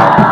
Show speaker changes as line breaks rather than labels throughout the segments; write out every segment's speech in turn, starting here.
Thank you.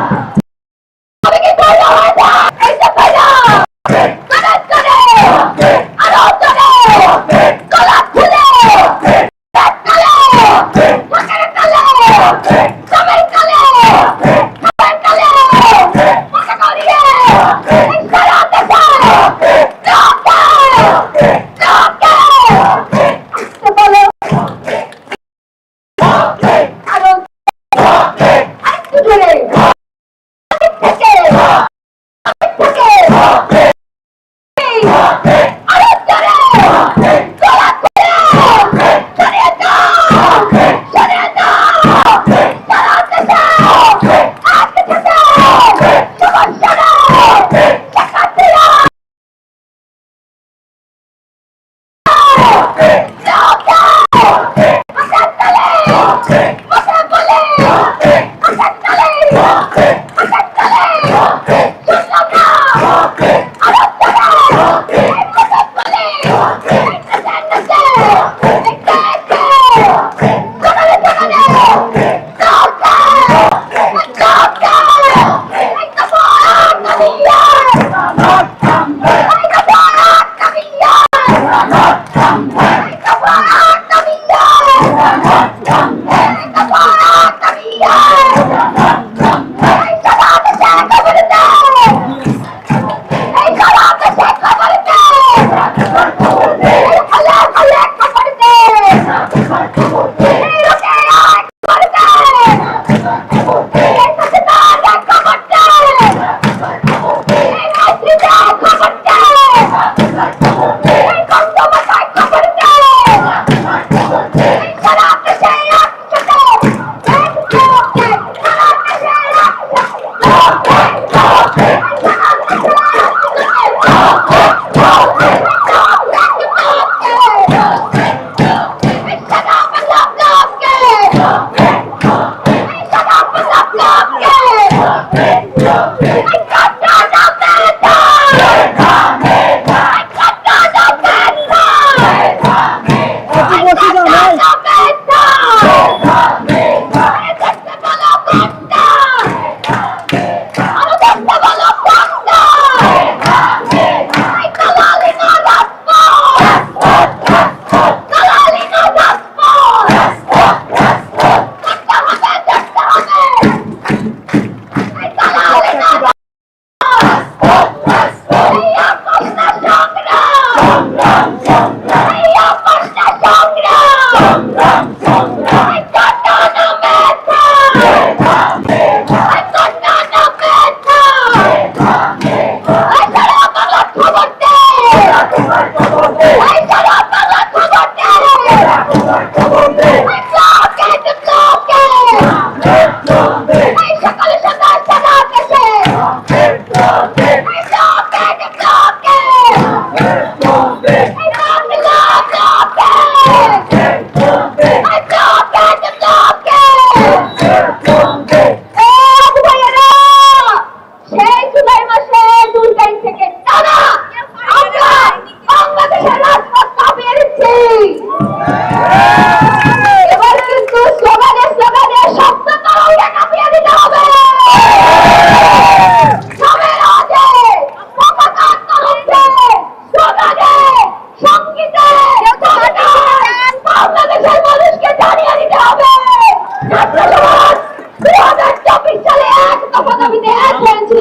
শুক্রবার দু হাজার চব্বিশ সালে এক দফা দাবিতে এক হয়েছিল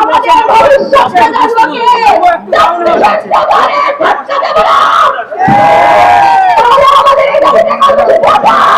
আমাদের ভবিষ্যৎ প্রজন্মকে আমাদের এই দাবিতে কর্মসূচি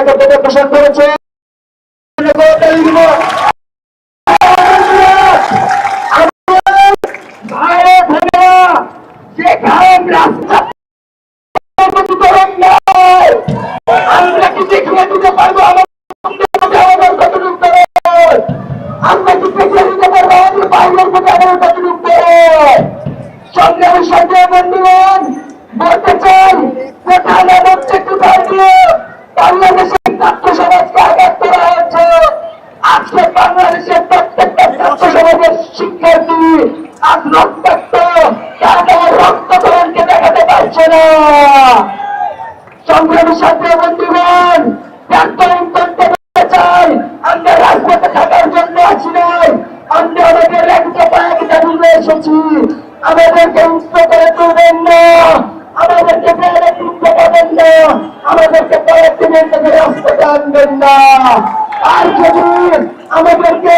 এবং পোষণ করেছে আমরা কি দেখিয়ে দিতে পারব আমার আমরা কি দেখিয়ে দিতে পারব আমাদের বাইরের প্রতি আমাদের কতটুকু? সংগ্রামী সঞ্জয় বন্ধুগণ, বলতে চাই কোথায় হচ্ছে কোথায় দিয়ে বাংলাদেশের ছাত্র সমাজকে আঘাত করা হয়েছে। আজকে বাংলাদেশের প্রত্যেকটা ছাত্র সমাজের শিক্ষার্থী আজ রক্তাক্ত, তারা তার রক্তকরণকে দেখাতে পারছে না। সংগ্রামী ছাত্র বন্ধুগণ চাই, আমরা রাজপথে থাকার জন্য আছি নাই। আমরা আমাদের একটা পায়টা এসেছি। আমাদেরকে উচ্চ করে তুলবেন না। আমাদেরকে প্রেরণা তুলতে পারবেন না। আমাদেরকে পরের দিনের থেকে রাস্তাতে আনবেন না। আর যদি আমাদেরকে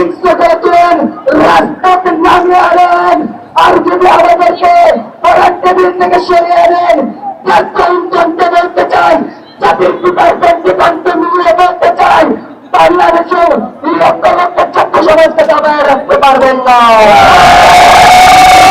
উচ্চ করে তুলেন রাস্তাতে নামিয়ে আনেন, আর যদি আমাদেরকে টেবিল থেকে সরিয়ে আনেন করতে বলতে চাই, জাতির পিতার ব্যক্তিগত মিলিয়ে বলতে চাই বাংলাদেশের লক্ষ লক্ষ ছাত্র সমাজকে দাবায় রাখতে পারবেন না।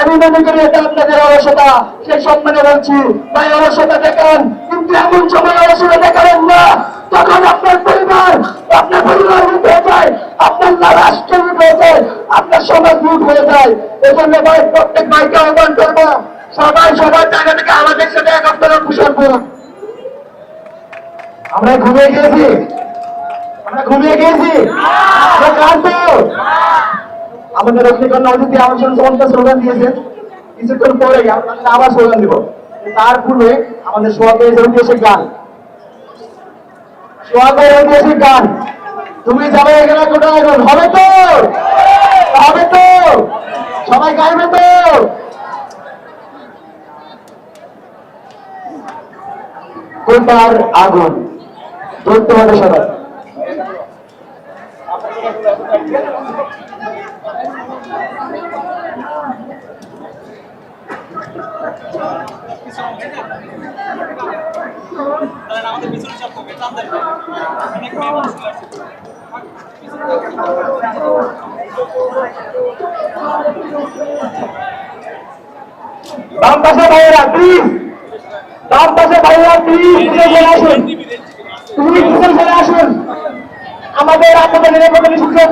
আমি মনে করি এটা আপনাদের অলসতা সেই সম্মানে বলছি তাই অলসতা দেখান। কিন্তু এমন সময় অলসতা দেখাবেন না তখন আপনার পরিবার আপনার পরিবার লুট হয়ে যায় আপনার রাষ্ট্র লুট হয়ে যায় আপনার সমাজ লুট হয়ে যায়। এজন্য ভাই প্রত্যেক ভাইকে আহ্বান করব সবাই সবার জায়গা থেকে আমাদের সাথে একাত্তর পোষণ করুন আমরা ঘুমিয়ে গিয়েছি? আমরা ঘুমিয়ে গিয়েছি? ক্লান্ত আমাদের রক্ষীকরণ অতিথি আমার চমৎকার স্লোগান দিয়েছে। কিছুক্ষণ পরে আমরা আবার স্লোগান দিব। তার পূর্বে আমাদের সোহাগের ঐতিহাসিক গান। সোহাগের ঐতিহাসিক গান। তুমি যাবে এখানে কোথায় এখন। হবে তো! হবে তো! সবাই গাইবে তো! কোনটার আগুন? ধরতে হবে সবাই।
আমাদের পিছনে চাপ হবে টান দেবে অনেক মেয়ে মানুষ চলে
বাম পাশে ভাইয়েরা প্লিজ বাম পাশে ভাইয়েরা প্লিজ চলে আসুন তুমি পিছনে চলে আসুন? আমাদের আপনাদের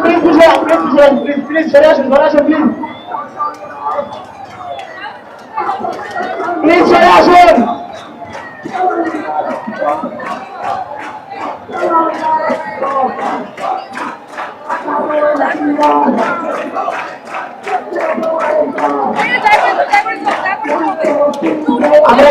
প্লিজ প্লিজ প্লিজ প্লিজ চলে আসুন চলে আসুন প্লিজ প্লিজ আসুন। আমরা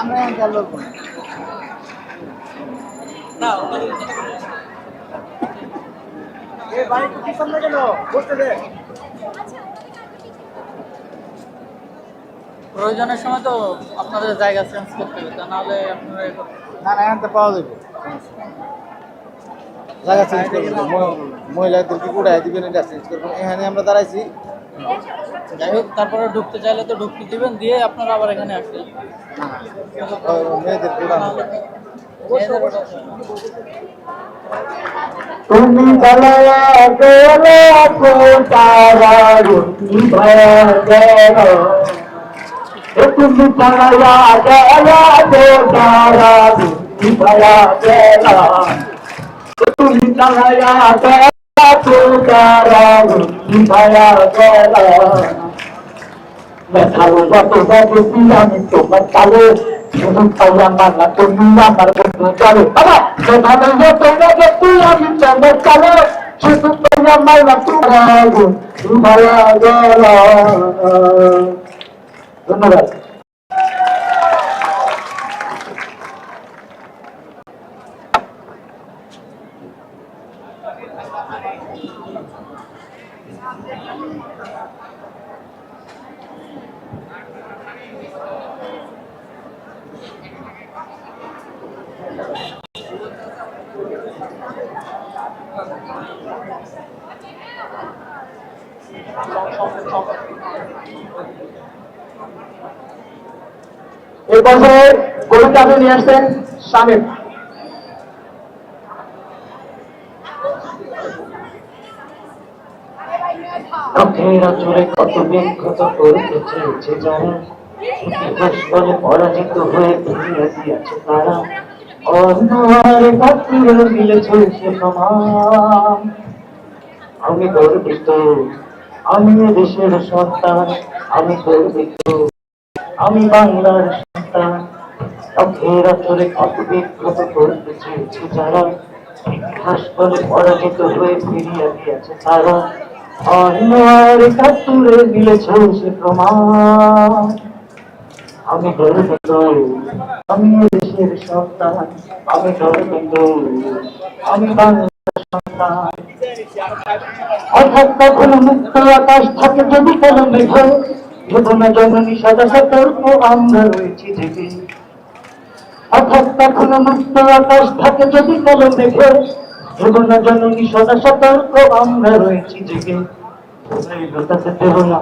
আমরা লোক
না ওটা
ভাই একটু পিছন না কেন বসতে দে।
প্রয়োজনের সময় তো আপনাদের জায়গা চেঞ্জ করতে হবে তা নাহলে আপনারা
না না এখান থেকে পাওয়া যাবে। জায়গা চেঞ্জ করবেন। মহিলাদেরকে উড়াই দিবেন এটা চেঞ্জ করবেন। এখানে আমরা দাঁড়াইছি।
যাই হোক তারপরে ঢুকতে চাইলে তো ঢুকতে দিবেন দিয়ে আপনারা আবার এখানে আসবেন।
তুমি চালায়া গেলে তুমি চালায়া গেল তুমি চালায়া গেলে তারা রুটি ভয়া গেল ব্যথালো যত বেশি আমি তোমার কালে শুধু পাইয়া মানা তুমি আমার বন্ধু চলে বাবা ব্যথালো যত বেশি আমি তোমার কালে শুধু তোমার ভালো গেল। ধন্যবাদ। এই বছর কবিতা আপনি নিয়ে আসছেন স্বামী চোখেরা পরাজিত হয়ে দিয়েছে তারা। আমি গর্বিত, আমি দেশের সন্তান, আমি গর্বিত, আমি বাংলার সন্তান। চোরে কত বিক্ষত করতে চেয়েছে যারা ইতিহাস বলে পরাজিত হয়ে ফিরিয়ে দিয়েছে তারা। অন্যায়ের কাতুরে দিয়েছে প্রমাণ। আমি গর্বিত আমি দেশের সন্তান, আমি গর্বিত আমি বাংলার অর্থাৎ কখনো মুক্ত আকাশ থাকে যদি কোনো মেঘ, জীবনে জননী সদা সতর্ক আমরা রয়েছি জেগে অর্থাৎ কখনো মুক্ত আকাশ থাকে যদি কোনো মেঘে, জীবনে জননী সদা সতর্ক আমরা রয়েছি না।